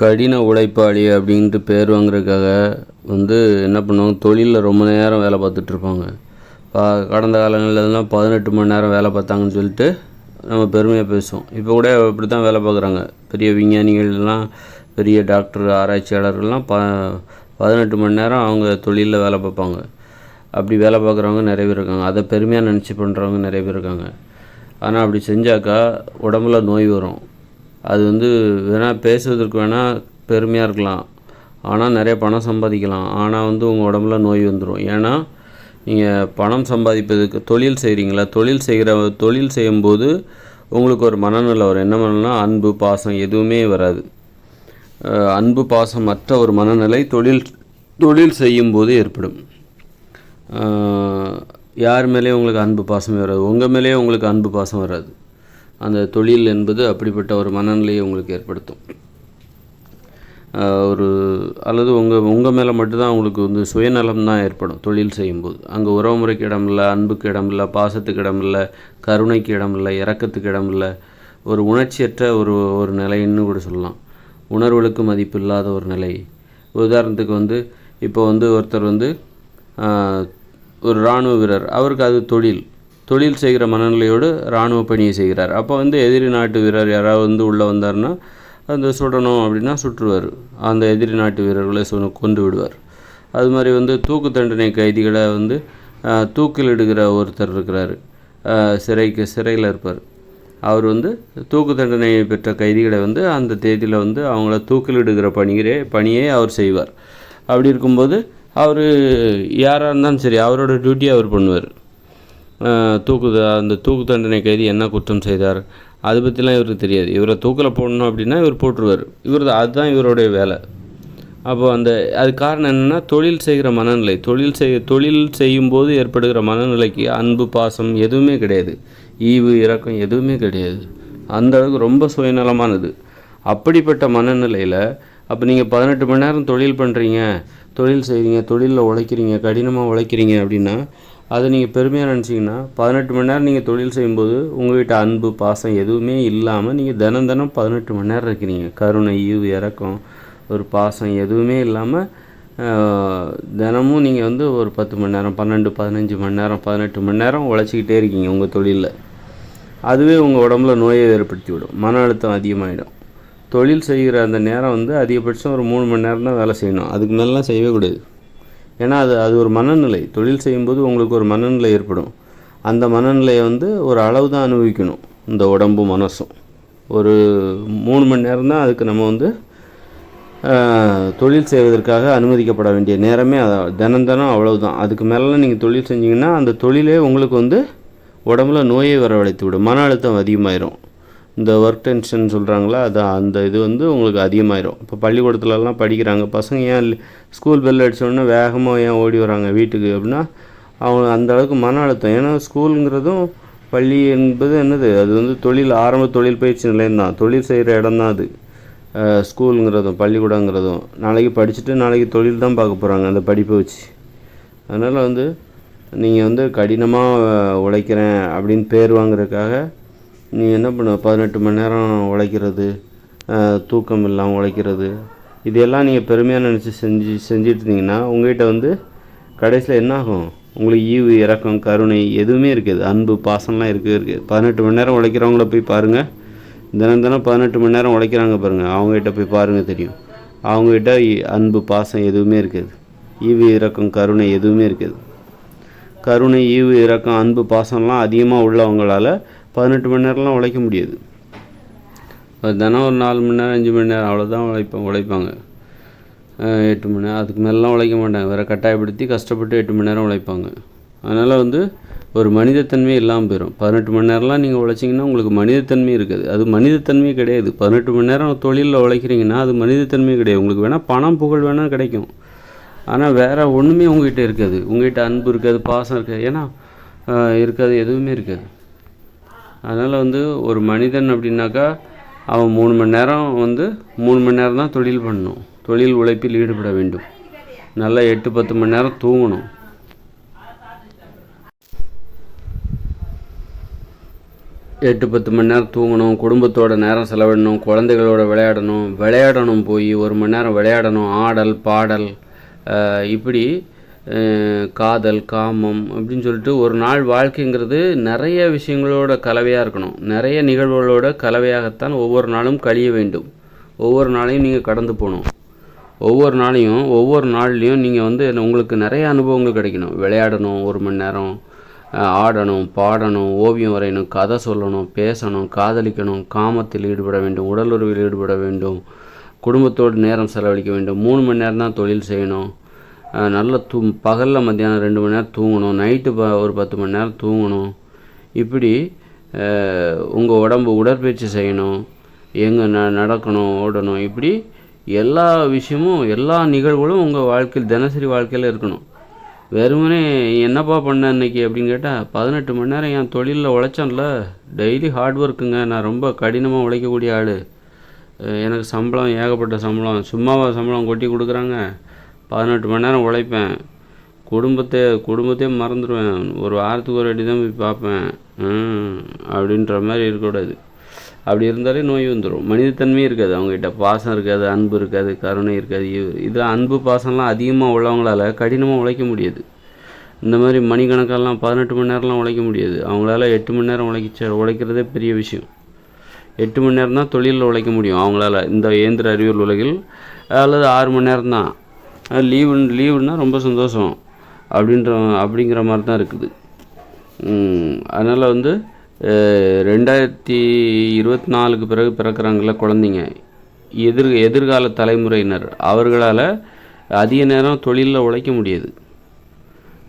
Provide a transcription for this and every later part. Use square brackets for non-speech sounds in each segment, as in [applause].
கடின உழைப்பாளி அப்படின்ட்டு பேர் வாங்குறதுக்காக வந்து என்ன பண்ணுவாங்க? தொழிலில் ரொம்ப நேரம் வேலை பார்த்துட்ருப்பாங்க. கடந்த காலங்களிலலாம் பதினெட்டு மணி நேரம் வேலை பார்த்தாங்கன்னு சொல்லிட்டு நம்ம பெருமையாக பேசுவோம். இப்போ கூட இப்படி தான் வேலை பார்க்குறாங்க. பெரிய விஞ்ஞானிகள்லாம் பெரிய டாக்டர் ஆராய்ச்சியாளர்கள்லாம் ப பதினெட்டு மணி நேரம் அவங்க தொழிலில் வேலை பார்ப்பாங்க. அப்படி வேலை பார்க்குறவங்க நிறைய பேர் இருக்காங்க. அதை பெருமையாக நினச்சி பண்ணுறவங்க நிறைய பேர் இருக்காங்க. ஆனால் அப்படி செஞ்சாக்கா உடம்புல நோய் வரும். அது வந்து வேணால் பேசுவதற்கு வேணால் பெருமையாக இருக்கலாம். ஆனால் நிறைய பணம் சம்பாதிக்கலாம். ஆனால் வந்து உங்கள் உடம்புல நோய் வந்துடும் ஏன்னா நீங்கள் பணம் சம்பாதிப்பதுக்கு தொழில் செய்கிறீங்களா தொழில் செய்கிற தொழில் செய்யும்போது உங்களுக்கு ஒரு மனநிலை வரும். என்ன மனநிலை அன்பு பாசம் எதுவுமே வராது. அன்பு பாசம் மற்ற ஒரு மனநிலை தொழில் தொழில் செய்யும்போது ஏற்படும். யார் மேலேயும் உங்களுக்கு அன்பு பாசமே வராது. உங்கள் மேலேயே உங்களுக்கு அன்பு பாசம் வராது. அந்த தொழில் என்பது அப்படிப்பட்ட ஒரு மனநிலையை உங்களுக்கு ஏற்படுத்தும். ஒரு அல்லது உங்கள் உங்கள் மேலே மட்டும்தான் உங்களுக்கு வந்து சுயநலம் தான் ஏற்படும் தொழில் செய்யும்போது. அங்கே உறவுமுறைக்கு இடம் இல்லை அன்புக்கு இடம் இல்லை பாசத்துக்கு இடம் இல்லை கருணைக்கு இடம் இல்லை இறக்கத்துக்கு இடம் இல்லை ஒரு உணர்ச்சியற்ற ஒரு ஒரு நிலைன்னு கூட சொல்லலாம். உணர்வுகளுக்கு மதிப்பு இல்லாத ஒரு நிலை. உதாரணத்துக்கு வந்து இப்போ வந்து ஒருத்தர் வந்து ஒரு இராணுவ வீரர். அவருக்கு அது தொழில். தொழில் செய்கிற மனநிலையோடு இராணுவ பணியை செய்கிறார். அப்போ வந்து எதிரி நாட்டு வீரர் யாராவது வந்து உள்ளே வந்தாருன்னா அந்த சுடணும் அப்படின்னா சுற்றுவார். அந்த எதிரி நாட்டு வீரர்களை சொன்ன கொண்டு விடுவார். அது மாதிரி வந்து தூக்கு தண்டனை கைதிகளை வந்து தூக்கிலிடுகிற ஒருத்தர் இருக்கிறார். சிறைக்கு சிறையில் இருப்பார். அவர் வந்து தூக்கு தண்டனை பெற்ற கைதிகளை வந்து அந்த தேதியில் வந்து அவங்கள தூக்கிலிடுகிற பணியே பணியை அவர் செய்வார். அப்படி இருக்கும்போது அவர் யாராக இருந்தாலும் சரி அவரோட டியூட்டியை அவர் பண்ணுவார். தூக்கு அந்த தூக்கு தண்டனை கைதி என்ன குற்றம் செய்தார்? அதை பற்றிலாம் இவருக்கு தெரியாது. இவரை தூக்கில் போடணும் அப்படின்னா இவர் போட்டுருவார். இவர் அதுதான் இவருடைய வேலை. அப்போ அந்த அது காரணம் என்னென்னா தொழில் செய்கிற மனநிலை. தொழில் செய் தொழில் செய்யும்போது ஏற்படுகிற மனநிலைக்கு அன்பு பாசம் எதுவுமே கிடையாது. ஈவு இறக்கம் எதுவுமே கிடையாது. அந்த அளவுக்கு ரொம்ப சுயநலமானது. அப்படிப்பட்ட மனநிலையில் அப்போ நீங்கள் பதினெட்டு மணி நேரம் தொழில் பண்ணுறீங்க தொழில் செய்கிறீங்க தொழிலில் உழைக்கிறீங்க கடினமாக உழைக்கிறீங்க அப்படின்னா அதை நீங்கள் பெருமையாக நினச்சிங்கன்னா பதினெட்டு மணி நேரம் நீங்கள் தொழில் செய்யும்போது உங்கள்கிட்ட அன்பு பாசம் எதுவுமே இல்லாமல் நீங்கள் தினம் தினம் பதினெட்டு மணி நேரம் இருக்கிறீங்க. கருணை ஈவு இறக்கம் ஒரு பாசம் எதுவுமே இல்லாமல் தினமும் நீங்கள் வந்து ஒரு பத்து மணி நேரம் பன்னெண்டு பதினஞ்சு மணி நேரம் பதினெட்டு மணி நேரம் உழைச்சிக்கிட்டே இருக்கீங்க உங்கள் தொழிலில். அதுவே உங்கள் உடம்புல நோயை ஏற்படுத்தி விடும் மன அழுத்தம் அதிகமாகிடும் தொழில் செய்கிற அந்த நேரம் வந்து அதிகபட்சம் ஒரு மூணு மணி நேரம் தான் வேலை செய்யணும். அதுக்கு மேலாம் செய்யவே கூடாது. ஏன்னா அது அது ஒரு மனநிலை. தொழில் செய்யும்போது உங்களுக்கு ஒரு மனநிலை ஏற்படும். அந்த மனநிலையை வந்து ஒரு அளவு தான் அனுபவிக்கணும். இந்த உடம்பும் மனசும். ஒரு மூணு மணி நேரம் தான் அதுக்கு நம்ம வந்து தொழில் செய்வதற்காக அனுமதிக்கப்பட வேண்டிய நேரமே அதான். தினம் தினம் அவ்வளவுதான். அதுக்கு மேலெலாம் நீங்கள் தொழில் செஞ்சீங்கன்னா அந்த தொழிலே உங்களுக்கு வந்து உடம்புல நோயை வரவழைத்து விடும் மன அழுத்தம் அதிகமாயிரும். இந்த ஒர்க் டென்ஷன் சொல்கிறாங்களா அது அந்த இது வந்து உங்களுக்கு அதிகமாயிரும். இப்போ பள்ளிக்கூடத்துலலாம் படிக்கிறாங்க பசங்க ஏன் ஸ்கூல் பெல் அடித்தோடனே வேகமாக ஏன் ஓடி வராங்க வீட்டுக்கு அப்படின்னா அவங்க அந்த அளவுக்கு மன அழுத்தம். ஏன்னா ஸ்கூலுங்கிறதும் பள்ளி என்பது என்னது? அது வந்து தொழில் ஆரம்ப தொழில் பயிற்சி நிலையம் தான் தொழில் செய்கிற இடம் தான் அது ஸ்கூலுங்கிறதும் பள்ளிக்கூடங்கிறதும். நாளைக்கு படிச்சுட்டு நாளைக்கு தொழில் தான் பார்க்க போகிறாங்க அந்த படிப்பை வச்சு. அதனால் வந்து நீங்கள் வந்து கடினமாக உழைக்கிறேன் அப்படின்னு பேர் வாங்குறதுக்காக நீ என்ன பண்ண? பதினெட்டு மணி நேரம் உழைக்கிறது தூக்கம் இல்லாமல் உழைக்கிறது. இதையெல்லாம் நீங்கள் பெருமையாக நினச்சி செஞ்சு செஞ்சுட்டு இருந்தீங்கன்னா உங்கள்கிட்ட வந்து கடைசியில் என்ன ஆகும் உங்களுக்கு ஈவு இறக்கம் கருணை எதுவுமே இருக்காது. அன்பு பாசம்லாம் இருக்குது இருக்குது. பதினெட்டு மணி நேரம் உழைக்கிறவங்கள போய் பாருங்கள் தினம் தினம் பதினெட்டு மணி நேரம் உழைக்கிறாங்க பாருங்கள் அவங்ககிட்ட போய் பாருங்கள் தெரியும். அவங்ககிட்ட இ- அன்பு பாசம் எதுவுமே இருக்காது. ஈவு இறக்கம் கருணை எதுவுமே இருக்காது. கருணை ஈவு இறக்கம் அன்பு பாசம்லாம் அதிகமாக உள்ளவங்களால பதினெட்டு மணி நேரம்லாம் உழைக்க முடியாது. அது தினம் ஒரு நாலு மணி நேரம் அஞ்சு மணி நேரம் அவ்வளோதான் உழைப்பாங்க. உழைப்பாங்க எட்டு மணி நேரம் அதுக்கு மேலாம் உழைக்க மாட்டாங்க. வேறு கட்டாயப்படுத்தி கஷ்டப்பட்டு எட்டு மணி நேரம் உழைப்பாங்க. அதனால் வந்து ஒரு மனிதத்தன்மை இல்லாமல் போயிடும் பதினெட்டு மணி நேரம்லாம் நீங்கள் உழைச்சிங்கன்னா உங்களுக்கு மனிதத்தன்மை இருக்காது. அது மனிதத்தன்மை கிடையாது. பதினெட்டு மணி நேரம் தொழிலில் உழைக்கிறீங்கன்னா அது மனிதத்தன்மை கிடையாது. உங்களுக்கு வேணால் பணம் புகழ் வேணால் கிடைக்கும். ஆனால் வேறு ஒன்றுமே உங்ககிட்ட இருக்காது. உங்ககிட்ட அன்பு இருக்காது பாசம் இருக்காது. ஏன்னா இருக்காது எதுவுமே இருக்காது. அதனால் வந்து ஒரு மனிதன் அப்படின்னாக்கா அவன் மூணு மணி நேரம் வந்து மூணு மணி நேரம் தான் தொழில் பண்ணணும். தொழில் உழைப்பில் ஈடுபட வேண்டும். நல்லா எட்டு பத்து மணி நேரம் தூங்கணும். எட்டு பத்து மணி நேரம் தூங்கணும் குடும்பத்தோட நேரம் செலவிடணும் குழந்தைகளோட விளையாடணும் விளையாடணும் போய் ஒரு மணி நேரம் விளையாடணும் ஆடல் பாடல் இப்படி காதல் காமம் அப்படின்னு சொல்லிட்டு ஒரு நாள் வாழ்க்கைங்கிறது நிறைய விஷயங்களோட கலவையாக இருக்கணும். நிறைய நிகழ்வுகளோட கலவையாகத்தான் ஒவ்வொரு நாளும் கழிய வேண்டும். ஒவ்வொரு நாளையும் நீங்கள் கடந்து போகணும். ஒவ்வொரு நாளையும் ஒவ்வொரு நாள்லேயும் நீங்கள் வந்து உங்களுக்கு நிறைய அனுபவங்கள் கிடைக்கணும். விளையாடணும் ஒரு மணி நேரம் ஆடணும் பாடணும் ஓவியம் வரையணும் கதை சொல்லணும் பேசணும் காதலிக்கணும் காமத்தில் ஈடுபட வேண்டும் உடலுறவில் ஈடுபட வேண்டும் குடும்பத்தோடு நேரம் செலவழிக்க வேண்டும் மூணு மணி நேரம் தான் தொழில் செய்யணும். நல்ல தூ பகலில் மத்தியானம் ரெண்டு மணி நேரம் தூங்கணும். நைட்டு ப ஒரு பத்து மணி நேரம் தூங்கணும். இப்படி உங்கள் உடம்பு உடற்பயிற்சி செய்யணும். எங்கே ந நடக்கணும் ஓடணும். இப்படி எல்லா விஷயமும் எல்லா நிகழ்வுகளும் உங்கள் வாழ்க்கையில் தினசரி வாழ்க்கையில் இருக்கணும். வெறுமனே என்னப்பா பண்ண இன்னைக்கு அப்படின்னு கேட்டால் பதினெட்டு மணி நேரம் என் தொழிலில் உழைச்சேன்ல. டெய்லி ஹார்ட் ஒர்க்குங்க நான் ரொம்ப கடினமாக உழைக்கக்கூடிய ஆள். எனக்கு சம்பளம் ஏகப்பட்ட சம்பளம். சும்மாவா சம்பளம் கொட்டி கொடுக்குறாங்க. பதினெட்டு மணி நேரம் உழைப்பேன். குடும்பத்தை குடும்பத்தையே மறந்துடுவேன். ஒரு வாரத்துக்கு ஒரு அடி தான் போய் பார்ப்பேன். அப்படின்ற மாதிரி இருக்கக்கூடாது. அப்படி இருந்தாலே நோய் வந்துடும். மனிதத்தன்மையே இருக்காது. அவங்ககிட்ட பாசம் இருக்காது அன்பு இருக்காது கருணை இருக்காது இது- இது அன்பு பாசம்லாம் அதிகமாக உள்ளவங்களால கடினமாக உழைக்க முடியாது. இந்த மாதிரி மணிக்கணக்கெல்லாம் பதினெட்டு மணி நேரம்லாம் உழைக்க முடியாது. அவங்களால எட்டு மணி நேரம் உழைக்க உழைக்கிறதே பெரிய விஷயம். எட்டு மணி நேரம் தான் தொழிலில் உழைக்க முடியும். அவங்களால இந்த இயந்திர அறிவியல் உலகில் அல்லது ஆறு மணி நேரம் தான் லீவு லீவுன்னா ரொம்ப சந்தோஷம். அப்படின்ற அப்படிங்கிற மாதிரி தான் இருக்குது அதனால் வந்து ரெண்டாயிரத்தி இருபத்தி நாலுக்கு பிறகு பிறக்கிறாங்கள குழந்தைங்க. எதிர் எதிர்கால தலைமுறையினர். அவர்களால் அதிக நேரம் தொழிலில் உழைக்க முடியாது.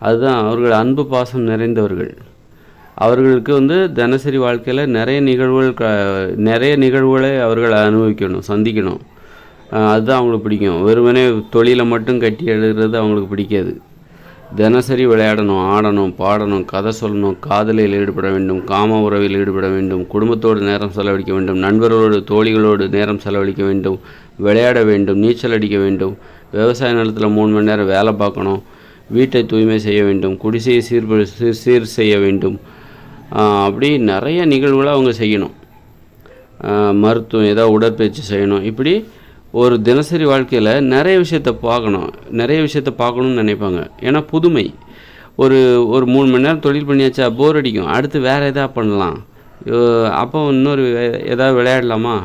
அதுதான் அவர்கள் அன்பு பாசம் நிறைந்தவர்கள். அவர்களுக்கு வந்து தினசரி வாழ்க்கையில் நிறைய நிகழ்வுகள் க நிறைய நிகழ்வுகளை அவர்கள் அனுபவிக்கணும் சந்திக்கணும். அதுதான் அவங்களுக்கு பிடிக்கும். வெறுமனே தொழிலை மட்டும் கட்டி எழுதுறது அவங்களுக்கு பிடிக்காது. தினசரி விளையாடணும் ஆடணும் பாடணும் கதை சொல்லணும் காதலில் ஈடுபட வேண்டும் காம உறவில் ஈடுபட வேண்டும் குடும்பத்தோடு நேரம் செலவழிக்க வேண்டும் நண்பர்களோடு தோழிகளோடு நேரம் செலவழிக்க வேண்டும் விளையாட வேண்டும் நீச்சல் அடிக்க வேண்டும் விவசாய நிலத்தில் மூணு மணி நேரம் வேலை பார்க்கணும் வீட்டை தூய்மை செய்ய வேண்டும் குடிசையை சீர்ப சீர் சீர் செய்ய வேண்டும். அப்படி நிறைய நிகழ்வுகளை அவங்க செய்யணும். மருத்துவம் ஏதாவது உடற்பயிற்சி செய்யணும். இப்படி ஒரு தினசரி வாழ்க்கையில் நிறைய விஷயத்த பார்க்கணும். நிறைய விஷயத்த பார்க்கணும்னு நினைப்பாங்க. ஏன்னா புதுமை. ஒரு ஒரு மூணு மணி நேரம் தொழில் பண்ணியாச்சா போர் அடிக்கும். அடுத்து வேறு எதாவது பண்ணலாம். அப்போ இன்னொரு எதாவது விளையாடலாமா?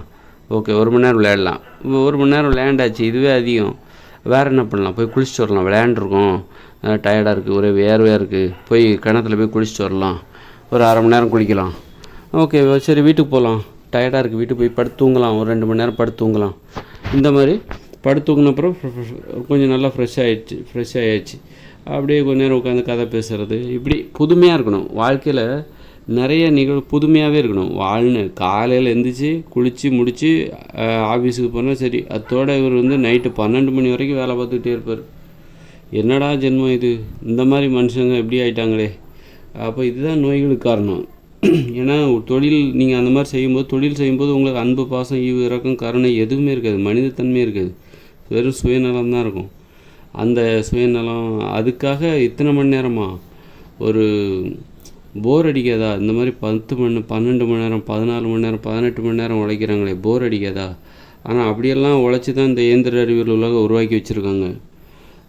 ஓகே ஒரு மணி நேரம் விளையாடலாம். ஒரு மணி நேரம் விளையாண்டாச்சு இதுவே அதிகம். வேறு என்ன பண்ணலாம்? போய் குளிச்சுட்டு வரலாம். விளையாண்டுருக்கோம். டயர்டாக இருக்குது ஒரே வேர்வையாக இருக்குது போய் கிணத்துல போய் குளிச்சுட்டு வரலாம். ஒரு அரை மணி நேரம் குளிக்கலாம். ஓகே சரி வீட்டுக்கு போகலாம் டயர்டாக இருக்குது வீட்டுக்கு போய் படுத்து தூங்கலாம். ஒரு ரெண்டு மணி நேரம் படுத்து தூங்கலாம். இந்த மாதிரி படுத்து அப்புறம் கொஞ்சம் நல்லா ஃப்ரெஷ் ஆயிடுச்சு ஃப்ரெஷ் ஆயிடுச்சு அப்படியே கொஞ்ச நேரம் உட்காந்து கதை பேசுகிறது இப்படி புதுமையாக இருக்கணும். வாழ்க்கையில் நிறைய நிகழ்வு புதுமையாகவே இருக்கணும். வாழ்னு காலையில் எழுந்திரிச்சி குளித்து முடித்து ஆஃபீஸுக்கு போனால் சரி அதோட இவர் வந்து நைட்டு பன்னெண்டு மணி வரைக்கும் வேலை பார்த்துக்கிட்டே இருப்பார். என்னடா ஜென்மம் இது? இந்த மாதிரி மனுஷங்க எப்படி ஆயிட்டாங்களே. அப்போ இதுதான் நோய்களுக்கு காரணம். [clears throat] ஏன்னா தொழில் நீங்கள் அந்த மாதிரி செய்யும்போது தொழில் செய்யும்போது உங்களுக்கு அன்பு பாசம் ஈவு இறக்கம் கருணை எதுவுமே இருக்காது. மனிதத்தன்மை இருக்காது. வெறும் சுயநலம் தான் இருக்கும். அந்த சுயநலம் அதுக்காக இத்தனை மணி நேரமா? ஒரு போர் அடிக்காதா? இந்த மாதிரி பத்து மணி பன்னெண்டு மணி நேரம் பதினாலு மணி நேரம் பதினெட்டு மணி நேரம் உழைக்கிறாங்களே போர் அடிக்காதா? ஆனால் அப்படியெல்லாம் உழைச்சி தான் இந்த இயந்திர அறிவியல் உலகம் உருவாக்கி வச்சுருக்காங்க.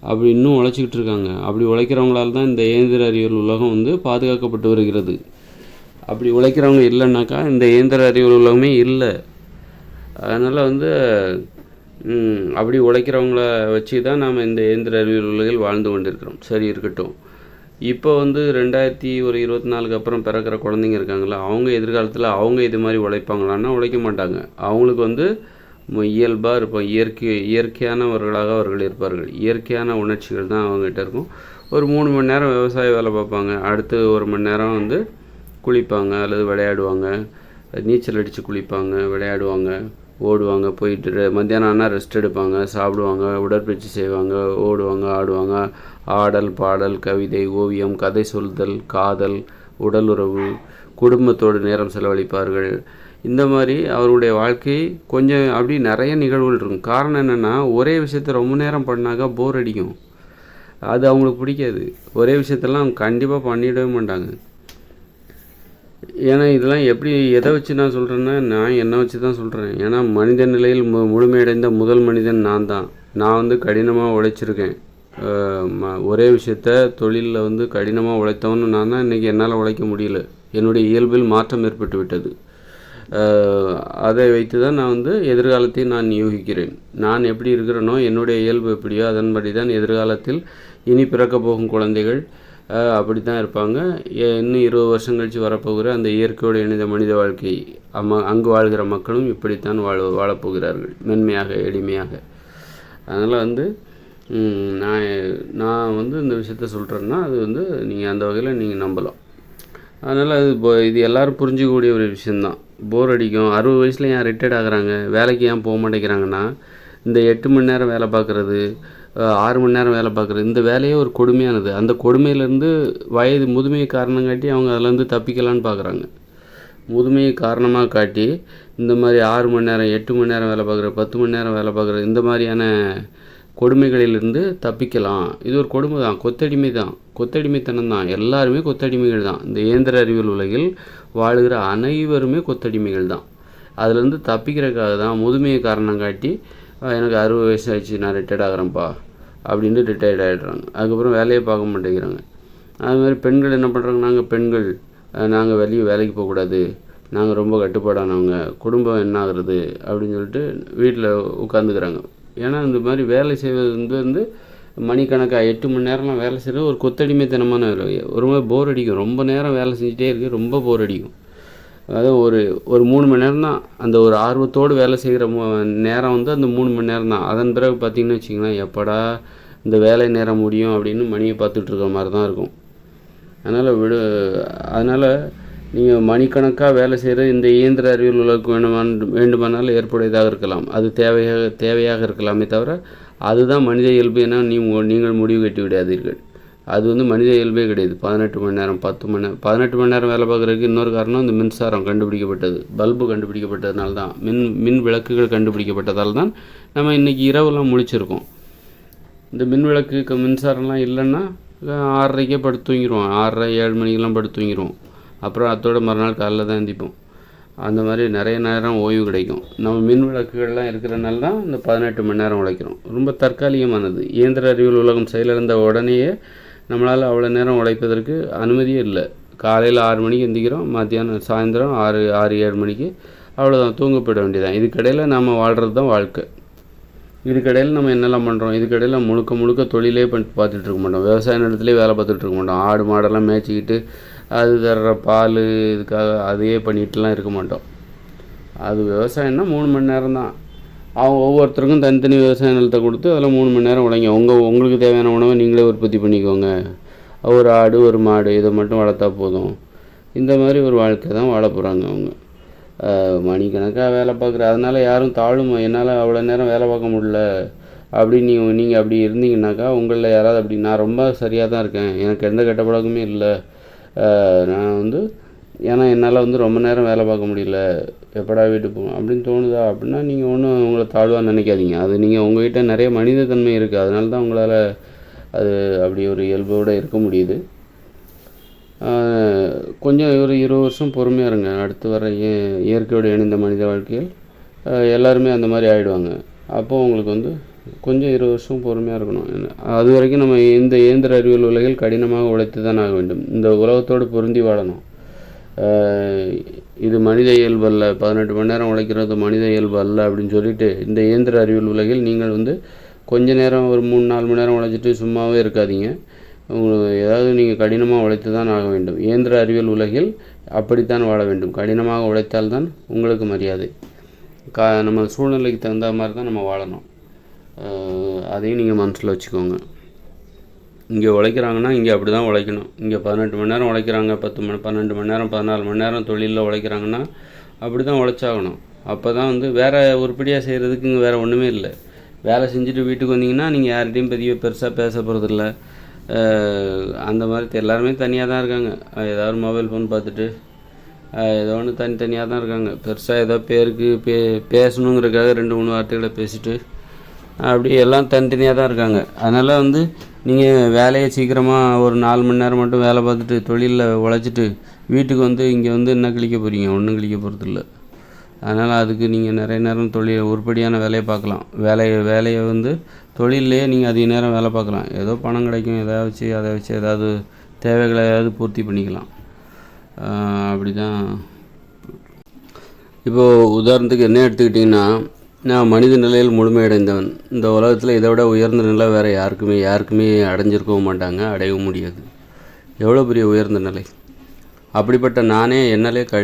அப்படி இன்னும் உழைச்சிக்கிட்டு இருக்காங்க. அப்படி உழைக்கிறவங்களால தான் இந்த இயந்திர அறிவியல் உலகம் வந்து பாதுகாக்கப்பட்டு வருகிறது. அப்படி உழைக்கிறவங்க இல்லைன்னாக்கா இந்த இயந்திர அறிவு உலகமே இல்லை. அதனால் வந்து அப்படி உழைக்கிறவங்கள வச்சு தான் நாம் இந்த இயந்திர அறிவியல் உலகில் வாழ்ந்து கொண்டிருக்கிறோம். சரி இருக்கட்டும். இப்போ வந்து ரெண்டாயிரத்தி ஒரு இருபத்தி நாலுக்கு அப்புறம் பிறக்கிற குழந்தைங்க இருக்காங்களா அவங்க எதிர்காலத்தில் அவங்க இது மாதிரி உழைப்பாங்களான்னா உழைக்க மாட்டாங்க. அவங்களுக்கு வந்து இயல்பாக இருப்பாங்க இயற்கை இயற்கையானவர்களாக அவர்கள் இருப்பார்கள். இயற்கையான உணர்ச்சிகள் தான் அவங்ககிட்ட இருக்கும். ஒரு மூணு மணி நேரம் விவசாய வேலை பார்ப்பாங்க. அடுத்து ஒரு மணி நேரம் வந்து குளிப்பாங்க அல்லது விளையாடுவாங்க. நீச்சல் அடித்து குளிப்பாங்க விளையாடுவாங்க ஓடுவாங்க போயிட்டு மத்தியானம் ஆனால் ரெஸ்ட் எடுப்பாங்க சாப்பிடுவாங்க உடற்பயிற்சி செய்வாங்க ஓடுவாங்க ஆடுவாங்க. ஆடல் பாடல் கவிதை ஓவியம் கதை சொல்தல் காதல் உடலுறவு குடும்பத்தோடு நேரம் செலவழிப்பார்கள். இந்த மாதிரி அவருடைய வாழ்க்கை கொஞ்சம் அப்படி நிறைய நிகழ்வுகள் இருக்கும். காரணம் என்னென்னா ஒரே விஷயத்த ரொம்ப நேரம் பண்ணாக்கா போர் அடிக்கும். அது அவங்களுக்கு பிடிக்காது. ஒரே விஷயத்தெல்லாம் அவங்க கண்டிப்பாக பண்ணிடவே மாட்டாங்க. ஏன்னா இதெல்லாம் எப்படி எதை வச்சு நான் சொல்கிறேன்னா நான் என்னை வச்சு தான் சொல்கிறேன் ஏன்னா மனித நிலையில் மு முழுமையடைந்த முதல் மனிதன் நான் தான். நான் வந்து கடினமாக உழைச்சிருக்கேன். ம- ஒரே விஷயத்த தொழிலில் வந்து கடினமாக உழைத்தவன்னு நான் தான் இன்றைக்கி என்னால் உழைக்க முடியல. என்னுடைய இயல்பில் மாற்றம் ஏற்பட்டு விட்டது. அதை வைத்து தான் நான் வந்து எதிர்காலத்தை நான் யூகிக்கிறேன் நான் எப்படி இருக்கிறேனோ என்னுடைய இயல்பு எப்படியோ அதன்படி தான் எதிர்காலத்தில் இனி பிறக்கப் போகும் குழந்தைகள் அப்படி தான் இருப்பாங்க. இன்னும் இருபது வருஷம் கழித்து வரப்போகிற அந்த இயற்கையோடு இணைந்த மனித வாழ்க்கை அம்ம அங்கு வாழ்கிற மக்களும் இப்படித்தான் வாழ வாழப்போகிறார்கள் மென்மையாக எளிமையாக. அதனால் வந்து நான் நான் வந்து இந்த விஷயத்த சொல்கிறேன்னா அது வந்து நீங்கள் அந்த வகையில் நீங்கள் நம்பலாம். அதனால் அது இப்போ இது எல்லோரும் புரிஞ்சிக்கக்கூடிய ஒரு விஷயந்தான் போர் அடிக்கும். அறுபது வயசில் ஏன் ரிட்டையர்ட் ஆகுறாங்க? வேலைக்கு ஏன் போக மாட்டேங்கிறாங்கன்னா இந்த எட்டு மணி நேரம் வேலை பார்க்குறது ஆறு மணி நேரம் வேலை பார்க்குறது. இந்த வேலையே ஒரு கொடுமையானது. அந்த கொடுமையிலேருந்து வயது முதுமையை காரணம் காட்டி அவங்க அதுலேருந்து தப்பிக்கலான்னு பார்க்குறாங்க. முதுமையை காரணமாக காட்டி இந்த மாதிரி ஆறு மணி நேரம் எட்டு மணி நேரம் வேலை பார்க்குற பத்து மணி நேரம் வேலை பார்க்குற இந்த மாதிரியான கொடுமைகளிலிருந்து தப்பிக்கலாம். இது ஒரு கொடுமை தான். கொத்தடிமை தான். கொத்தடிமைத்தனம் தான். எல்லாருமே கொத்தடிமைகள் தான். இந்த இயந்திர அறிவியல் உலகில் வாழுகிற அனைவருமே கொத்தடிமைகள் தான். அதுலேருந்து தப்பிக்கிறதுக்காக தான் முதுமையை காரணம் காட்டி எனக்கு அறுபது வயசு ஆயிடுச்சு நான் ரிட்டையர்ட் ஆகிறேன்ப்பா. அப்படின்னு ரிட்டையர்ட் ஆகிடுறாங்க அதுக்கப்புறம் வேலையை பார்க்க மாட்டேங்கிறாங்க. அது மாதிரி பெண்கள் என்ன பண்ணுறாங்க நாங்கள் பெண்கள் நாங்கள் வெளியே வேலைக்கு போகக்கூடாது நாங்கள் ரொம்ப கட்டுப்பாடானவங்க. குடும்பம் என்ன ஆகுறது? அப்படின்னு சொல்லிட்டு வீட்டில் உட்காந்துக்கிறாங்க ஏன்னா இந்த மாதிரி வேலை செய்வது வந்து வந்து மணிக்கணக்காக எட்டு மணி நேரம்லாம் வேலை செய்கிறது ஒரு கொத்தடிமைத்தனமான வேலை. ஒரு மாதிரி போர் அடிக்கும். ரொம்ப நேரம் வேலை செஞ்சுட்டே இருக்குது ரொம்ப போர் அடிக்கும். அதாவது ஒரு ஒரு மூணு மணி நேரம் தான் அந்த ஒரு ஆர்வத்தோடு வேலை செய்கிற நேரம் வந்து அந்த மூணு மணி நேரம் தான். அதன் பிறகு பார்த்தீங்கன்னு வச்சிங்களேன் எப்படா இந்த வேலை நேரம் முடியும் அப்படின்னு மணியை பார்த்துட்டு இருக்கிற மாதிரி தான் இருக்கும். அதனால் விடு அதனால் நீங்கள் மணிக்கணக்காக வேலை செய்கிற இந்த இயந்திர அறிவியல் உலகம் வேண்டுமான வேண்டுமானாலும் ஏற்புடையதாக இருக்கலாம். அது தேவையாக தேவையாக இருக்கலாமே தவிர அதுதான் மனித இயல்பு என நீ நீங்கள் முடிவு கட்டி விடாதீர்கள். அது வந்து மனித இயல்பே கிடையாது. பதினெட்டு மணி நேரம் பத்து மணி நேரம். பதினெட்டு மணி நேரம் வேலை பார்க்குறதுக்கு இன்னொரு காரணம் இந்த மின்சாரம் கண்டுபிடிக்கப்பட்டது. பல்பு கண்டுபிடிக்கப்பட்டதுனால தான். மின் மின் விளக்குகள் கண்டுபிடிக்கப்பட்டதால் தான் நம்ம இன்றைக்கி இரவுலாம் முழிச்சிருக்கோம். இந்த மின் விளக்கு மின்சாரம்லாம் இல்லைன்னா ஆறரைக்கே படுத்து தூங்கிடுவோம் ஆறரை ஏழு மணிக்கெல்லாம் படுத்து தூங்கிடுவோம் அப்புறம் அதோட மறுநாள் காலைல தான் எந்திப்போம். அந்த மாதிரி நிறைய நேரம் ஓய்வு கிடைக்கும். நம்ம மின் விளக்குகள்லாம் இருக்கிறனால தான் இந்த பதினெட்டு மணி நேரம் உழைக்கிறோம். ரொம்ப தற்காலிகமானது. இயந்திர அறிவியல் உலகம் செயலிழந்த உடனேயே நம்மளால் அவ்வளோ நேரம் உழைப்பதற்கு அனுமதியே இல்லை. காலையில் ஆறு மணிக்கு எந்திக்கிறோம் மத்தியானம் சாயந்தரம் ஆறு ஆறு ஏழு மணிக்கு அவ்வளோதான் தூங்க போயிட வேண்டியதான் இதுக்கடையில் நம்ம வாழ்கிறது தான் வாழ்க்கை. இதுக்கடையில் நம்ம என்னெல்லாம் பண்ணுறோம் இதுக்கடையில் முழுக்க முழுக்க தொழிலே பண்ணி பார்த்துட்டு இருக்க மாட்டோம். விவசாய நிலத்துலேயே வேலை பார்த்துட்டு இருக்க மாட்டோம். ஆடு மாடெல்லாம் மேய்ச்சிக்கிட்டு அது தர்ற பால் இதுக்காக அதையே பண்ணிகிட்டுலாம் இருக்க மாட்டோம். அது விவசாயம்னா மூணு மணி நேரம் தான் அவங்க ஒவ்வொருத்தருக்கும் தனித்தனி விவசாய நிலத்தை கொடுத்து அதில் மூணு மணி நேரம் உழைங்க. உங்கள் உங்களுக்கு தேவையான உணவை நீங்களே உற்பத்தி பண்ணிக்கோங்க. ஒரு ஆடு ஒரு மாடு இதை மட்டும் வளர்த்தா போதும். இந்த மாதிரி ஒரு வாழ்க்கை தான் வாழ போகிறாங்க அவங்க. மணிக்கணக்காக வேலை பார்க்குற அதனால் யாரும் தாழும் என்னால் அவ்வளோ நேரம் வேலை பார்க்க முடியல. அப்படின்னு நீங்கள் நீங்கள் அப்படி இருந்தீங்கன்னாக்கா உங்களில் யாராவது அப்படி நான் ரொம்ப சரியாக தான் இருக்கேன். எனக்கு எந்த கெட்ட பழக்கமே இல்லை. நான் வந்து ஏன்னா என்னால் வந்து ரொம்ப நேரம் வேலை பார்க்க முடியல. எப்படா வீட்டுக்கு போகணும் அப்படின்னு தோணுதா? அப்படின்னா நீங்கள் ஒன்றும் உங்களை தாழ்வாக நினைக்காதீங்க. அது நீங்கள் உங்கள்கிட்ட நிறைய மனிதத்தன்மை இருக்குது அதனால தான் உங்களால் அது அப்படி ஒரு இயல்போடு இருக்க முடியுது. கொஞ்சம் ஒரு இருபது வருஷம் பொறுமையாக இருங்க. அடுத்து வர இய- இயற்கையோடு இணைந்த மனித வாழ்க்கையில் எல்லாருமே அந்த மாதிரி ஆகிடுவாங்க அப்போது உங்களுக்கு வந்து கொஞ்சம் இருபது வருஷம் பொறுமையாக இருக்கணும். என்ன- அது வரைக்கும் நம்ம இந்த இயந்திர அறிவியல் உலகில் கடினமாக உழைத்து தான் ஆக வேண்டும். இந்த உலகத்தோடு பொருந்தி வாழணும். இது மனித இயல்பு அல்ல. பதினெட்டு மணி நேரம் உழைக்கிறது மனித இயல்பு அல்ல அப்படின்னு சொல்லிட்டு இந்த இயந்திர அறிவியல் உலகில் நீங்கள் வந்து கொஞ்ச நேரம் ஒரு மூணு நாலு மணி நேரம் உழைச்சிட்டு சும்மாவே இருக்காதீங்க. உங்களுக்கு ஏதாவது நீங்கள் கடினமாக உழைத்து தான் ஆக வேண்டும். இயந்திர அறிவியல் உலகில் அப்படித்தான் வாழ வேண்டும். கடினமாக உழைத்தால்தான் உங்களுக்கு மரியாதை. கா நம்ம சூழ்நிலைக்கு தகுந்த மாதிரி தான் நம்ம வாழணும். அதையும் நீங்கள் மனசில் வச்சுக்கோங்க. இங்கே உழைக்கிறாங்கன்னா இங்கே அப்படி தான் உழைக்கணும். இங்கே பதினெட்டு மணி நேரம் உழைக்கிறாங்க பத்து மணி பன்னெண்டு மணி நேரம் பதினாலு மணி நேரம் தொழிலில் உழைக்கிறாங்கன்னா அப்படி தான் உழைச்சாகணும். அப்போ தான் வந்து வேறு உருப்படியாக செய்கிறதுக்கு இங்கே வேறு ஒன்றுமே இல்லை. வேலை செஞ்சுட்டு வீட்டுக்கு வந்தீங்கன்னா நீங்கள் யார்கிட்டையும் பெரிய பெருசாக பேச போகிறதில்ல அந்த மாதிரி எல்லாருமே தனியாக தான் இருக்காங்க. ஏதாவது மொபைல் ஃபோன் பார்த்துட்டு ஏதோ ஒன்று தனித்தனியாக தான் இருக்காங்க. பெருசாக ஏதோ பேருக்கு பே பேசணுங்கிறதுக்காக ரெண்டு மூணு வார்த்தைகளை பேசிட்டு அப்படி எல்லாம் தனித்தனியாக தான் இருக்காங்க. அதனால் வந்து நீங்கள் வேலையை சீக்கிரமாக ஒரு நாலு மணி நேரம் மட்டும் வேலை பார்த்துட்டு தொழிலில் உழைச்சிட்டு வீட்டுக்கு வந்து இங்கே வந்து என்ன கிழிக்க போகிறீங்க ஒன்றும் கிழிக்க போகிறதில்ல அதனால் அதுக்கு நீங்கள் நிறைய நேரம் தொழில் உருப்படியான வேலையை பார்க்கலாம். வேலையை வேலையை வந்து தொழிலே நீங்கள் அதிக நேரம் வேலை பார்க்கலாம். ஏதோ பணம் கிடைக்கும் எதை வச்சு அதை வச்சு ஏதாவது தேவைகளை ஏதாவது பூர்த்தி பண்ணிக்கலாம். அப்படி தான் இப்போது உதாரணத்துக்கு என்ன எடுத்துக்கிட்டிங்கன்னா நான் மனித நிலையில் முழுமையடைந்தவன். இந்த உலகத்தில் இதை விட உயர்ந்த நிலை வேறு யாருக்குமே யாருக்குமே அடைஞ்சிருக்கவும் மாட்டாங்க அடையவும் முடியாது. எவ்வளோ பெரிய உயர்ந்த நிலை? அப்படிப்பட்ட நானே என்னாலே கழ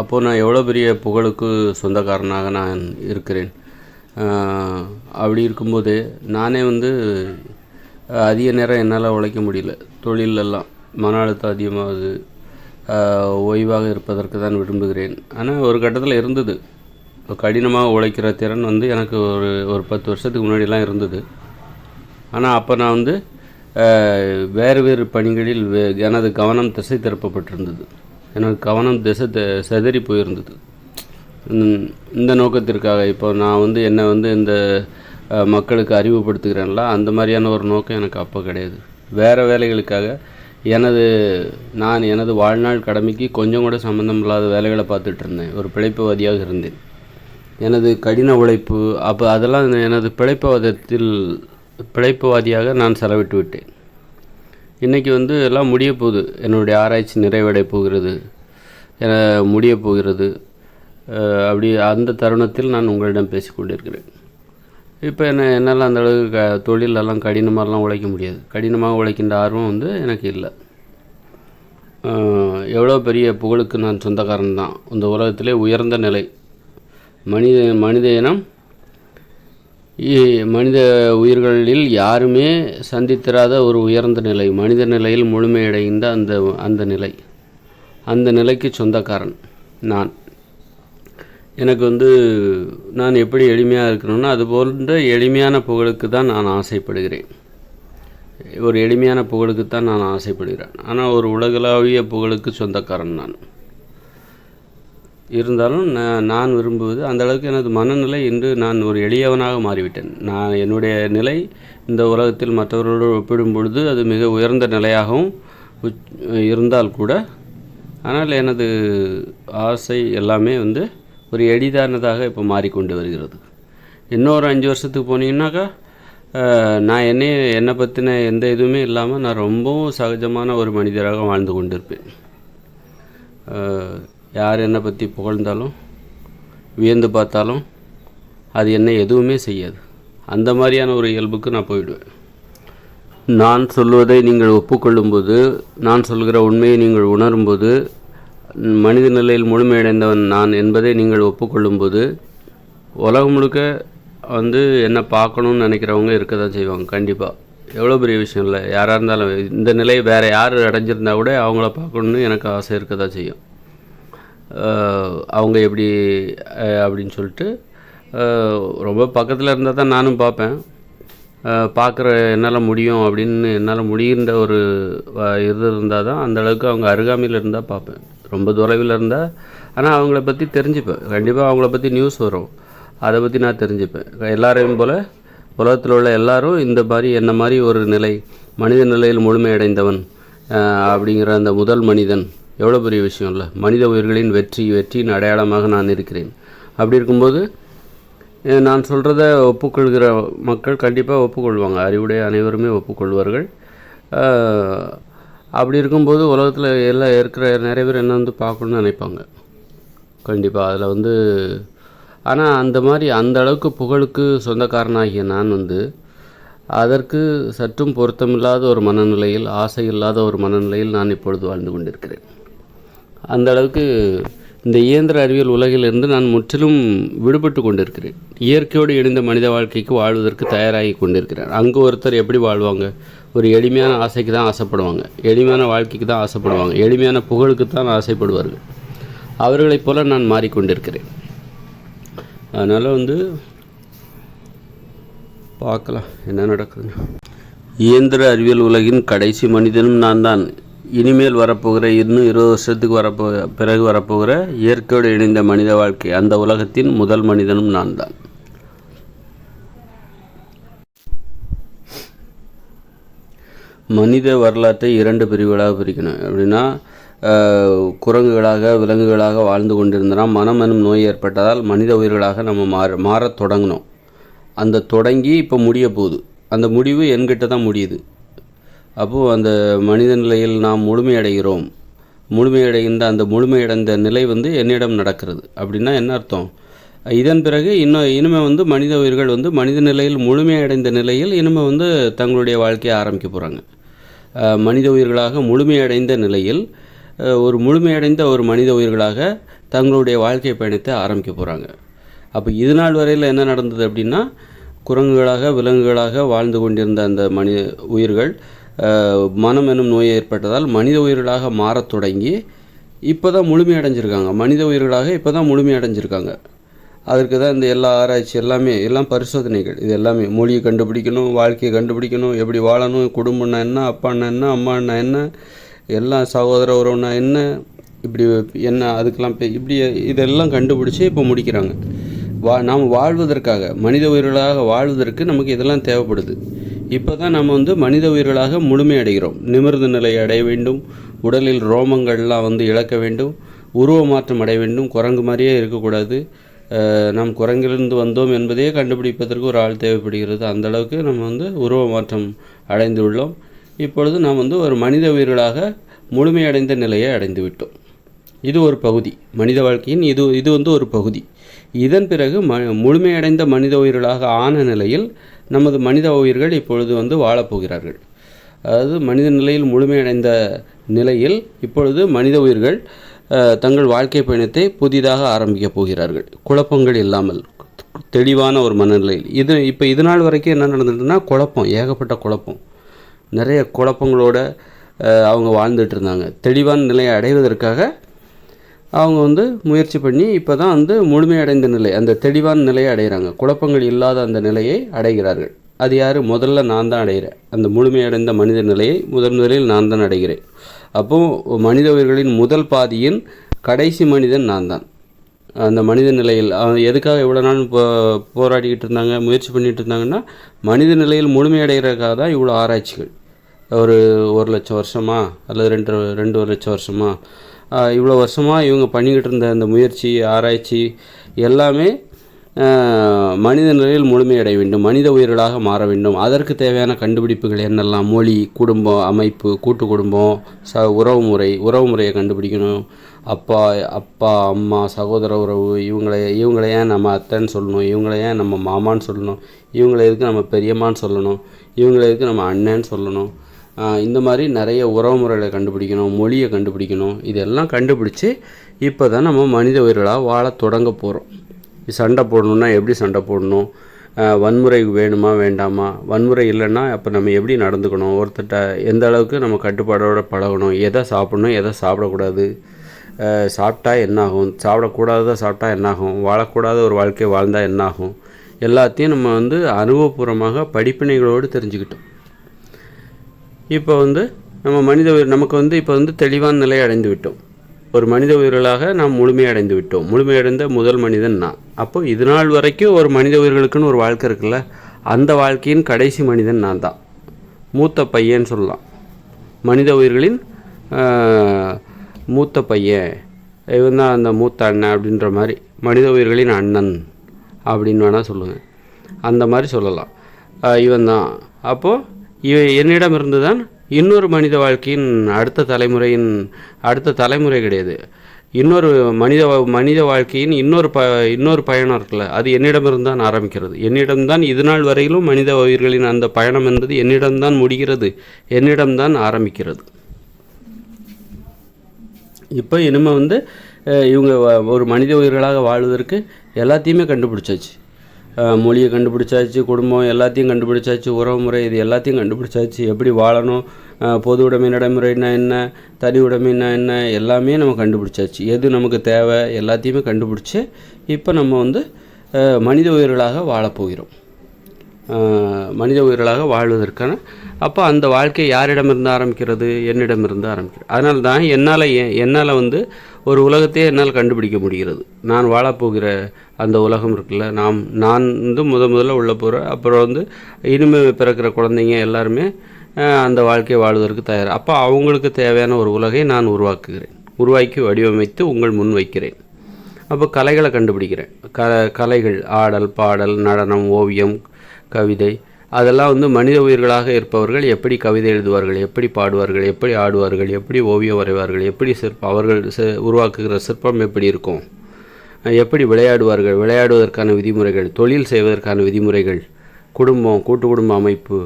அப்போது நான் எவ்வளோ பெரிய புகழுக்கு சொந்தக்காரனாக நான் இருக்கிறேன். அப்படி இருக்கும்போது நானே வந்து அதிக நேரம் என்னால் உழைக்க முடியல. தொழிலெல்லாம் மன அழுத்தம் அதிகமாகுது. ஓய்வாக இருப்பதற்கு தான் விரும்புகிறேன். ஆனால் ஒரு கட்டத்தில் இருந்தது. கடினமாக உழைக்கிற திறன் வந்து எனக்கு ஒரு ஒரு பத்து வருஷத்துக்கு முன்னாடிலாம் இருந்தது. ஆனால் அப்போ நான் வந்து வேறு வேறு பணிகளில் எனது கவனம் திசை திருப்பப்பட்டிருந்தது. எனது கவனம் திசை த- சிதறி போயிருந்தது. இந்த- நோக்கத்திற்காக இப்போ நான் வந்து என்னை வந்து இந்த மக்களுக்கு அறிமுகப்படுத்துகிறேன்ல அந்த மாதிரியான ஒரு நோக்கம் எனக்கு அப்போ கிடையாது. வேறு வேலைகளுக்காக எனது நான் எனது வாழ்நாள் கடமைக்கு கொஞ்சம் கூட சம்மந்தம் இல்லாத வேலைகளை பார்த்துட்டு இருந்தேன். ஒரு பிழைப்புவாதியாக இருந்தேன். எனது கடின உழைப்பு அப்போ அதெல்லாம் எனது பிழைப்பவாதத்தில் பிழைப்புவாதியாக நான் செலவிட்டு விட்டேன். இன்றைக்கி வந்து எல்லாம் முடிய போகுது. என்னுடைய ஆராய்ச்சி நிறைவடைய போகிறது. என முடிய போகிறது. அப்படி அந்த தருணத்தில் நான் உங்களிடம் பேசிக்கொண்டிருக்கிறேன் இப்போ என்ன என்னால் அந்த அளவுக்கு க தொழிலெல்லாம் கடினமாகலாம் உழைக்க முடியாது. கடினமாக உழைக்கின்ற ஆர்வம் வந்து எனக்கு இல்லை. எவ்வளோ பெரிய புகழுக்கு நான் சொந்தக்காரன் தான். இந்த உலகத்திலே உயர்ந்த நிலை. மனித மனித இனம். மனித உயிர்களில் யாருமே சந்தித்திராத ஒரு உயர்ந்த நிலை மனித நிலையில் முழுமையடைந்த அந்த அந்த நிலை. அந்த நிலைக்கு சொந்தக்காரன் நான். எனக்கு வந்து நான் எப்படி எளிமையாக இருக்கணும்னா அது போன்ற எளிமையான புகழுக்கு தான் நான் ஆசைப்படுகிறேன். ஒரு எளிமையான புகழுக்கு தான் நான் ஆசைப்படுகிறேன். ஆனால் ஒரு உலகளாவிய புகழுக்கு சொந்தக்காரன் நான். இருந்தாலும் நான் நான் விரும்புவது அந்த அளவுக்கு எனது மனநிலை இன்று நான் ஒரு எளியவனாக மாறிவிட்டேன். நான் என்னுடைய நிலை இந்த உலகத்தில் மற்றவர்களோடு ஒப்பிடும் பொழுது அது மிக உயர்ந்த நிலையாகவும் இருந்தால் கூட ஆனால் எனது ஆசை எல்லாமே வந்து ஒரு எளிதானதாக இப்போ மாறிக்கொண்டு வருகிறது. இன்னொரு அஞ்சு வருஷத்துக்கு போனீங்கன்னாக்கா நான் என்னை என்னை பற்றின எந்த இதுவுமே இல்லாமல் நான் ரொம்பவும் சகஜமான ஒரு மனிதராக வாழ்ந்து கொண்டிருப்பேன். யார் என்னை பற்றி புகழ்ந்தாலும் வியந்து பார்த்தாலும் அது என்னை எதுவுமே செய்யாது. அந்த மாதிரியான ஒரு இயல்புக்கு நான் போயிடுவேன். நான் சொல்வதை நீங்கள் ஒப்புக்கொள்ளும்போது நான் சொல்கிற உண்மையை நீங்கள் உணரும்போது மனித நிலையில் முழுமையடைந்தவன் நான் என்பதை நீங்கள் ஒப்புக்கொள்ளும்போது உலகம் முழுக்க வந்து என்ன பார்க்கணும்னு நினைக்கிறவங்க இருக்க தான் செய்வாங்க கண்டிப்பாக எவ்வளோ பெரிய விஷயம் இல்லை. யாராக இருந்தாலும் இந்த நிலை வேறு யார் அடைஞ்சிருந்தா கூட அவங்கள பார்க்கணுன்னு எனக்கு ஆசை இருக்க தான் செய்யும். அவங்க எப்படி அப்படின்னு சொல்லிட்டு ரொம்ப பக்கத்தில் இருந்தால் தான் நானும் பார்ப்பேன். பார்க்குற என்னால் முடியும் அப்படின்னு என்னால் முடிகின்ற ஒரு இது இருந்தால் தான் அந்தளவுக்கு அவங்க அருகாமையில் இருந்தால் பார்ப்பேன். ரொம்ப தொலைவில் இருந்தால் ஆனால் அவங்கள பற்றி தெரிஞ்சுப்பேன். கண்டிப்பாக அவங்கள பற்றி நியூஸ் வரும். அதை பற்றி நான் தெரிஞ்சுப்பேன். எல்லாரையும் போல் உலகத்தில் உள்ள எல்லாரும் இந்த மாதிரி என்ன மாதிரி ஒரு நிலை மனித நிலையில் முழுமையடைந்தவன் அப்படிங்கிற அந்த முதல் மனிதன். எவ்வளோ பெரிய விஷயம் இல்லை மனித உயிர்களின் வெற்றி வெற்றியின் அடையாளமாக நான் இருக்கிறேன். அப்படி இருக்கும்போது நான் சொல்கிறத ஒப்புக்கொள்கிற மக்கள் கண்டிப்பாக ஒப்புக்கொள்வாங்க. அறிவுடைய அனைவருமே ஒப்புக்கொள்வார்கள். அப்படி இருக்கும்போது உலகத்தில் எல்லாம் இருக்கிற நிறைய பேர் என்ன வந்து பார்க்கணுன்னு நினைப்பாங்க. கண்டிப்பாக அதில் வந்து ஆனால் அந்த மாதிரி அந்த அளவுக்கு புகழுக்கு சொந்தக்காரனாகிய நான் வந்து அதற்கு சற்றும் பொருத்தமில்லாத ஒரு மனநிலையில் ஆசை இல்லாத ஒரு மனநிலையில் நான் இப்பொழுது வாழ்ந்து கொண்டிருக்கிறேன். அந்த அளவுக்கு இந்த இயந்திர அறிவியல் உலகிலிருந்து நான் முற்றிலும் விடுபட்டு கொண்டிருக்கிறேன். இயற்கையோடு இணைந்த மனித வாழ்க்கைக்கு வாழ்வதற்கு தயாராகி கொண்டிருக்கிறேன் அங்கே ஒருத்தர் எப்படி வாழ்வாங்க? ஒரு எளிமையான ஆசைக்கு தான் ஆசைப்படுவாங்க. எளிமையான வாழ்க்கைக்கு தான் ஆசைப்படுவாங்க. எளிமையான புகழுக்கு தான் ஆசைப்படுவார்கள். அவர்களைப் போல நான் மாறிக்கொண்டிருக்கிறேன். அதனால் வந்து பார்க்கலாம் என்ன நடக்குதுங்க இயந்திர அறிவியல் உலகின் கடைசி மனிதனும் நான் தான். இனிமேல் வரப்போகிற இன்னும் இருபது வருஷத்துக்கு வரப்போ பிறகு வரப்போகிற இயற்கையோடு இணைந்த மனித வாழ்க்கை அந்த உலகத்தின் முதல் மனிதனும் நான் தான் மனித வரலாற்றை இரண்டு பிரிவுகளாக பிரிக்கணும். அப்படின்னா குரங்குகளாக விலங்குகளாக வாழ்ந்து கொண்டிருந்தனா மனம் எனும் நோய் ஏற்பட்டதால் மனித உயிர்களாக நம்ம மாற மாறத் தொடங்கினோம் அந்த தொடங்கி இப்போ முடிய போகுது. அந்த முடிவு என்கிட்ட தான் முடியுது. அப்போது அந்த மனித நிலையில் நாம் முழுமையடைகிறோம். முழுமையடைகின்ற அந்த முழுமையடைந்த நிலை வந்து என்னிடம் நடக்கிறது. அப்படின்னா என்ன அர்த்தம்? இதன் பிறகு இன்னும் இனிமே வந்து மனித உயிர்கள் வந்து மனித நிலையில் முழுமையடைந்த நிலையில் இனிமே வந்து தங்களுடைய வாழ்க்கையை ஆரம்பிக்க போகிறாங்க மனித உயிர்களாக முழுமையடைந்த நிலையில் ஒரு முழுமையடைந்த ஒரு மனித உயிர்களாக தங்களுடைய வாழ்க்கை பயணத்தை ஆரம்பிக்க போகிறாங்க அப்போ இது நாள் வரையில் என்ன நடந்தது அப்படின்னா குரங்குகளாக விலங்குகளாக வாழ்ந்து கொண்டிருந்த அந்த மனித உயிர்கள் மனம் எனும் நோய் ஏற்பட்டதால் மனித உயிர்களாக மாறத் தொடங்கி இப்போ தான் முழுமையடைஞ்சிருக்காங்க மனித உயிர்களாக இப்போ தான் முழுமையடைஞ்சிருக்காங்க அதற்கு தான் இந்த எல்லா ஆராய்ச்சி எல்லாமே எல்லாம் பரிசோதனைகள். இது எல்லாமே மொழியை கண்டுபிடிக்கணும் வாழ்க்கையை கண்டுபிடிக்கணும் எப்படி வாழணும் குடும்பம்னா என்ன அப்பான்னா என்ன அம்மான்னா என்ன எல்லாம் சகோதர உறவுனா என்ன இப்படி என்ன அதுக்கெல்லாம் பே- இப்படி இதெல்லாம் கண்டுபிடிச்சி இப்போ முடிக்கிறாங்க. வா நாம் வாழ்வதற்காக மனித உயிர்களாக வாழ்வதற்கு நமக்கு இதெல்லாம் தேவைப்படுது. இப்போ தான் நம்ம வந்து மனித உயிர்களாக முழுமையடைகிறோம். நிமிர்ந்த நிலை அடைய வேண்டும். உடலில் ரோமங்கள்லாம் வந்து இழக்க வேண்டும். உருவ மாற்றம் அடைய வேண்டும். குரங்கு மாதிரியே இருக்கக்கூடாது. நாம் குரங்கிலிருந்து வந்தோம் என்பதையே கண்டுபிடிப்பதற்கு ஒரு ஆள் தேவைப்படுகிறது. அந்த அளவுக்கு நம்ம வந்து உருவ மாற்றம் அடைந்து உள்ளோம் இப்பொழுது நாம் வந்து ஒரு மனித உயிர்களாக முழுமையடைந்த நிலையை அடைந்து விட்டோம் இது ஒரு பகுதி. மனித வாழ்க்கையின் இது இது வந்து ஒரு பகுதி. இதன் பிறகு ம முழுமையடைந்த மனித உயிர்களாக ஆன நிலையில் நமது மனித உயிர்கள் இப்பொழுது வந்து வாழப்போகிறார்கள். அதாவது மனித நிலையில் முழுமையடைந்த நிலையில் இப்பொழுது மனித உயிர்கள் தங்கள் வாழ்க்கை பயணத்தை புதிதாக ஆரம்பிக்கப் போகிறார்கள். குழப்பங்கள் இல்லாமல் தெளிவான ஒரு மனநிலையில். இது இப்போ இது நாள் வரைக்கும் என்ன நடந்துட்டுனா குழப்பம் ஏகப்பட்ட குழப்பம். நிறைய குழப்பங்களோட அவங்க வாழ்ந்துட்டு இருந்தாங்க. தெளிவான நிலையை அடைவதற்காக அவங்க வந்து முயற்சி பண்ணி இப்போ தான் வந்து முழுமையடைந்த நிலை அந்த தெளிவான நிலையை அடைகிறாங்க. குழப்பங்கள் இல்லாத அந்த நிலையை அடைகிறார்கள். அது யார்? முதல்ல நான் தான் அடைகிறேன். அந்த முழுமையடைந்த மனித நிலையை முதன் முதலில் நான் தான் அடைகிறேன். அப்போது மனித உயிர்களின் முதல் பாதியின் கடைசி மனிதன் நான் தான். அந்த மனித நிலையில் அவன் எதுக்காக இவ்வளோ நாள் போ போராடிக்கிட்டு இருந்தாங்க முயற்சி பண்ணிகிட்டு இருந்தாங்கன்னா மனித நிலையில் முழுமையடைகிறதுக்காக தான் இவ்வளோ ஆராய்ச்சிகள். ஒரு ஒரு லட்சம் வருஷமா அல்லது ரெண்டு ரெண்டு ஒரு லட்சம் வருஷமா இவ்வளோ வருஷமாக இவங்க பண்ணிக்கிட்டு இருந்த அந்த முயற்சி ஆராய்ச்சி எல்லாமே மனித நிலையில் முழுமையடைய வேண்டும் மனித உயிர்களாக மாற வேண்டும். அதற்கு தேவையான கண்டுபிடிப்புகள் என்னெல்லாம்? மொழி குடும்பம் அமைப்பு கூட்டு குடும்பம் ச உறவு முறை உறவு முறையை கண்டுபிடிக்கணும். அப்பா அப்பா அம்மா சகோதர உறவு இவங்களை இவங்களை ஏன் நம்ம அத்தைன்னு சொல்லணும்? இவங்களை ஏன் நம்ம மாமான்னு சொல்லணும்? இவங்களை எதுக்கு நம்ம பெரியம்மான்னு சொல்லணும்? இவங்களை எதுக்கு நம்ம அண்ணன்னு சொல்லணும்? இந்த மாதிரி நிறைய உறவு முறைகளை கண்டுபிடிக்கணும் மொழியை கண்டுபிடிக்கணும். இதெல்லாம் கண்டுபிடிச்சி இப்போ தான் நம்ம மனித உயிர்களாக வாழ தொடங்க போகிறோம் சண்டை போடணுன்னா எப்படி சண்டை போடணும்? வன்முறை வேணுமா வேண்டாமா? வன்முறை இல்லைன்னா அப்போ நம்ம எப்படி நடந்துக்கணும்? ஒருத்தர்கிட்ட எந்த அளவுக்கு நம்ம கட்டுப்பாடோடு பழகணும்? எதை சாப்பிடணும் எதை சாப்பிடக்கூடாது? சாப்பிட்டா என்னாகும் சாப்பிடக்கூடாததை சாப்பிட்டா என்னாகும் வாழக்கூடாத ஒரு வாழ்க்கை வாழ்ந்தால் என்னாகும் எல்லாத்தையும் நம்ம வந்து அனுபவபூர்வமாக படிப்பினைகளோடு தெரிஞ்சுக்கிட்டோம். இப்போ வந்து நம்ம மனித உயிர் நமக்கு வந்து இப்போ வந்து தெளிவான நிலை அடைந்து விட்டோம். ஒரு மனித உயிர்களாக நாம் முழுமையடைந்து விட்டோம். முழுமையடைந்த முதல் மனிதன் நான். அப்போ இது நாள் வரைக்கும் ஒரு மனித உயிர்களுக்குன்னு ஒரு வாழ்க்கை இருக்குல்ல அந்த வாழ்க்கையின் கடைசி மனிதன் நான் தான். மூத்த பையன் சொல்லலாம். மனித உயிர்களின் மூத்த பையன். இவன் தான் அந்த மூத்த அண்ணன் அப்படின்ற மாதிரி மனித உயிர்களின் அண்ணன் அப்படின்னு வேணால் சொல்லுங்கள் அந்த மாதிரி சொல்லலாம். இவன் தான். அப்போது இவை என்னிடம் தான் இன்னொரு மனித வாழ்க்கையின் அடுத்த தலைமுறையின் அடுத்த தலைமுறை கிடையாது. இன்னொரு மனித மனித வாழ்க்கையின் இன்னொரு ப இன்னொரு பயணம் இருக்குல்ல அது என்னிடமிருந்து தான் ஆரம்பிக்கிறது. என்னிடம்தான் இது நாள் வரையிலும் மனித உயிர்களின் அந்த பயணம் என்பது என்னிடம்தான் முடிகிறது என்னிடம்தான் ஆரம்பிக்கிறது. இப்போ இனிமேல் வந்து இவங்க ஒரு மனித உயிர்களாக வாழ்வதற்கு எல்லாத்தையுமே கண்டுபிடிச்சாச்சு. மொழியை கண்டுபிடிச்சாச்சு குடும்பம் எல்லாத்தையும் கண்டுபிடிச்சாச்சு உறவுமுறை இது எல்லாத்தையும் கண்டுபிடிச்சாச்சு. எப்படி வாழணும் பொது உடைமை நடைமுறைனா என்ன தனி உடைமைனா என்ன எல்லாமே நம்ம கண்டுபிடிச்சாச்சு. எது நமக்கு தேவை எல்லாத்தையுமே கண்டுபிடிச்சி இப்போ நம்ம வந்து மனித உயிர்களாக வாழப்போகிறோம் மனித உயிர்களாக வாழ்வதற்கான அப்போ அந்த வாழ்க்கை யாரிடமிருந்து ஆரம்பிக்கிறது? என்னிடமிருந்து ஆரம்பிக்கிறது. அதனால தான் என்னால் என்னால் வந்து ஒரு உலகத்தையே என்னால் கண்டுபிடிக்க முடிகிறது. நான் வாழப்போகிற அந்த உலகம் இருக்குல்ல. நாம் நான் வந்து முத முதல்ல உள்ள போகிறேன் அப்புறம் வந்து இனிமேல் பிறக்கிற குழந்தைங்க எல்லாருமே அந்த வாழ்க்கையை வாழ்வதற்கு தயார். அப்போ அவங்களுக்கு தேவையான ஒரு உலகை நான் உருவாக்குகிறேன். உருவாக்கி வடிவமைத்து உங்கள் முன் வைக்கிறேன். அப்போ கலைகளை கண்டுபிடிக்கிறேன். க கலைகள் ஆடல் பாடல் நடனம் ஓவியம் கவிதை அதெல்லாம் வந்து மனித உயிர்களாக இருப்பவர்கள் எப்படி கவிதை எழுதுவார்கள் எப்படி பாடுவார்கள் எப்படி ஆடுவார்கள் எப்படி ஓவியம் வரைவார்கள் எப்படி சிற்ப அவர்கள் உருவாக்குகிற சிற்பம் எப்படி இருக்கும்? எப்படி விளையாடுவார்கள்? விளையாடுவதற்கான விதிமுறைகள் தொழில் செய்வதற்கான விதிமுறைகள் குடும்பம் கூட்டு குடும்ப அமைப்பு.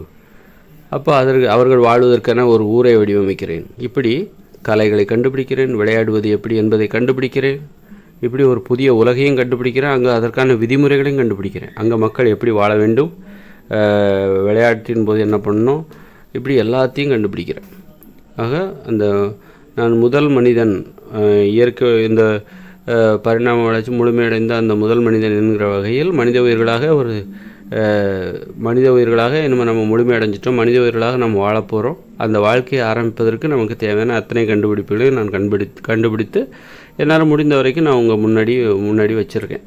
அப்போ அதற்கு அவர்கள் வாழ்வதற்கான ஒரு ஊரை வடிவமைக்கிறேன். இப்படி கலைகளை கண்டுபிடிக்கிறேன் விளையாடுவது எப்படி என்பதை கண்டுபிடிக்கிறேன். இப்படி ஒரு புதிய உலகையும் கண்டுபிடிக்கிறேன் அங்கே அதற்கான விதிமுறைகளையும் கண்டுபிடிக்கிறேன். அங்கே மக்கள் எப்படி வாழ வேண்டும்? விளையாட்டின் போது என்ன பண்ணணும்? இப்படி எல்லாத்தையும் கண்டுபிடிக்கிறேன். ஆக அந்த நான் முதல் மனிதன் இயற்கை இந்த பரிணாம வளர்ச்சி முழுமையடைந்த அந்த முதல் மனிதன் என்கிற வகையில் மனித உயிர்களாக ஒரு மனித உயிர்களாக இனிமேல் நம்ம முழுமையடைஞ்சிட்டோம். மனித உயிர்களாக நம்ம வாழப்போகிறோம் அந்த வாழ்க்கையை ஆரம்பிப்பதற்கு நமக்கு தேவையான அத்தனை கண்டுபிடிப்புகளையும் நான் கண்டுபிடி கண்டுபிடித்து என்னால் முடிந்த வரைக்கும் நான் உங்கள் முன்னாடி முன்னாடி வச்சுருக்கேன்.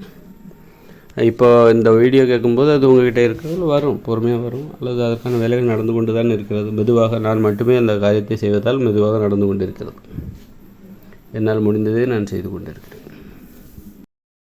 இப்போ இந்த வீடியோ கேட்கும்போது அது உங்ககிட்ட இருக்கிறது வரும் பொறுமையாக வரும். அல்லது அதற்கான வேலைகள் நடந்து கொண்டு தான் இருக்கிறது. மெதுவாக நான் மட்டுமே அந்த காரியத்தை செய்வதால் மெதுவாக நடந்து கொண்டு இருக்கிறது என்னால் முடிந்ததை நான் செய்து கொண்டிருக்கிறேன்.